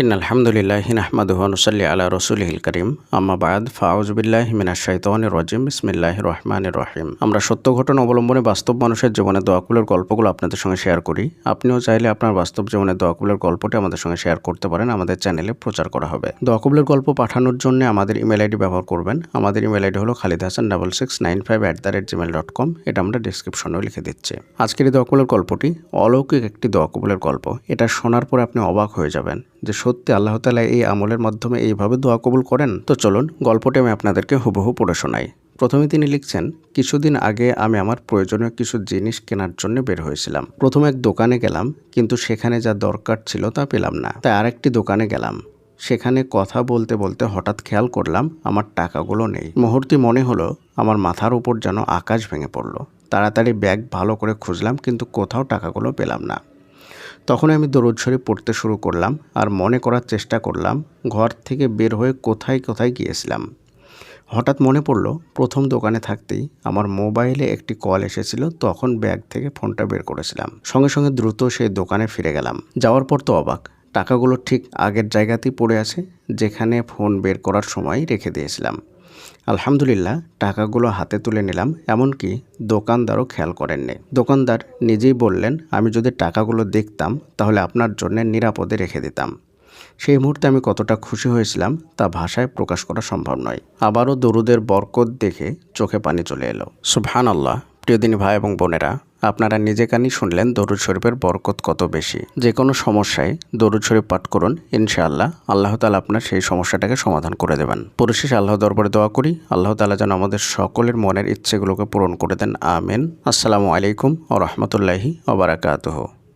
In আলহামদুলিল্লাহ নাহমাদুহনুসল্লি আলা রসুলহিল করিম আম্মাবাদ ফাউজবিল্লাহ মিনাশাইতওয়ান রজিম বিসমিল্লাহ রহমান রহিম আমরা সত্য ঘটনা অবলম্বনে বাস্তব মানুষের জীবনে দোয়াকুলের গল্পগুলো আপনাদের সঙ্গে শেয়ার করি। আপনিও চাইলে আপনার বাস্তব জীবনে দোয়াকুলের গল্পটি আমাদের সঙ্গে শেয়ার করতে পারেন। আমাদের চ্যানেলে প্রচার করা হবে। দোয়াকুলের গল্প পাঠানোর জন্য আমাদের ইমেল আইডি ব্যবহার করবেন। আমাদের ইমেল আইডি হলো Khalid Hasan double six nine five at the rate gmail dot com এটা আমরা ডিসক্রিপশনেও লিখে দিচ্ছি। আজকের এই দোয়াকুলের গল্পটি অলৌকিক একটি দোয়াকুলের গল্প। এটা শোনার পরে আপনি অবাক হয়ে যাবেন যে সত্যি আল্লাহ তালা এই আমলের মাধ্যমে এইভাবে দোয়া কবুল করেন? তো চলুন গল্পটি আমি আপনাদেরকে হুবহু পড়ে শোনাই। প্রথমে তিনি লিখছেন, কিছুদিন আগে আমি আমার প্রয়োজনীয় কিছু জিনিস কেনার জন্য বের হয়েছিলাম। প্রথমে এক দোকানে গেলাম, কিন্তু সেখানে যা দরকার ছিল তা পেলাম না। তাই আরেকটি দোকানে গেলাম। সেখানে কথা বলতে বলতে হঠাৎ খেয়াল করলাম, আমার টাকাগুলো নেই। মুহূর্তে মনে হলো, আমার মাথার উপর যেন আকাশ ভেঙে পড়ল। তাড়াতাড়ি ব্যাগ ভালো করে খুঁজলাম, কিন্তু কোথাও টাকাগুলো পেলাম না। তখন আমি দরুদ শরীফ পড়তে শুরু করলাম আর মনে করার চেষ্টা করলাম ঘর থেকে বের হয়ে কোথায় কোথায় গিয়েছিলাম। হঠাৎ মনে পড়ল, প্রথম দোকানে থাকতেই আমার মোবাইলে একটি কল এসেছিল, তখন ব্যাগ থেকে ফোনটা বের করেছিলাম। সঙ্গে সঙ্গে দ্রুত সেই দোকানে ফিরে গেলাম। যাওয়ার পর তো অবাক, টাকাগুলো ঠিক আগের জায়গাতেই পড়ে আছে, যেখানে ফোন বের করার সময় রেখে দিয়েছিলাম। আলহামদুলিল্লাহ, টাকাগুলো হাতে তুলে নিলাম, এমনকি দোকানদারও খেয়াল করেননি। দোকানদার নিজেই বললেন, আমি যদি টাকাগুলো দেখতাম, তাহলে আপনার জন্য নিরাপদে রেখে দিতাম। সেই মুহূর্তে আমি কতটা খুশি হয়েছিলাম, তা ভাষায় প্রকাশ করা সম্ভব নয়। আবারও দরুদের বরকত দেখে চোখে পানি চলে এলো। সুবহান আল্লাহ প্রিয়দিনী ভাই এবং বোনেরা আপনারা নিজে কানি শুনলেন দরুদ শরীফের বরকত কত বেশি। যে কোনো সমস্যায় দরুদ শরীফ পাঠ করুন, ইনশাআল্লাহ। আল্লাহ তালা আপনার সেই সমস্যাটাকে সমাধান করে দেবেন। পরিশেষে আল্লাহ দরবারে দোয়া করি, আল্লাহ তালা যেন আমাদের সকলের মনের ইচ্ছেগুলোকে পূরণ করে দেন, আমেন। আসসালামু আলাইকুম ও রহমতুল্লাহি ওবরাকাতহ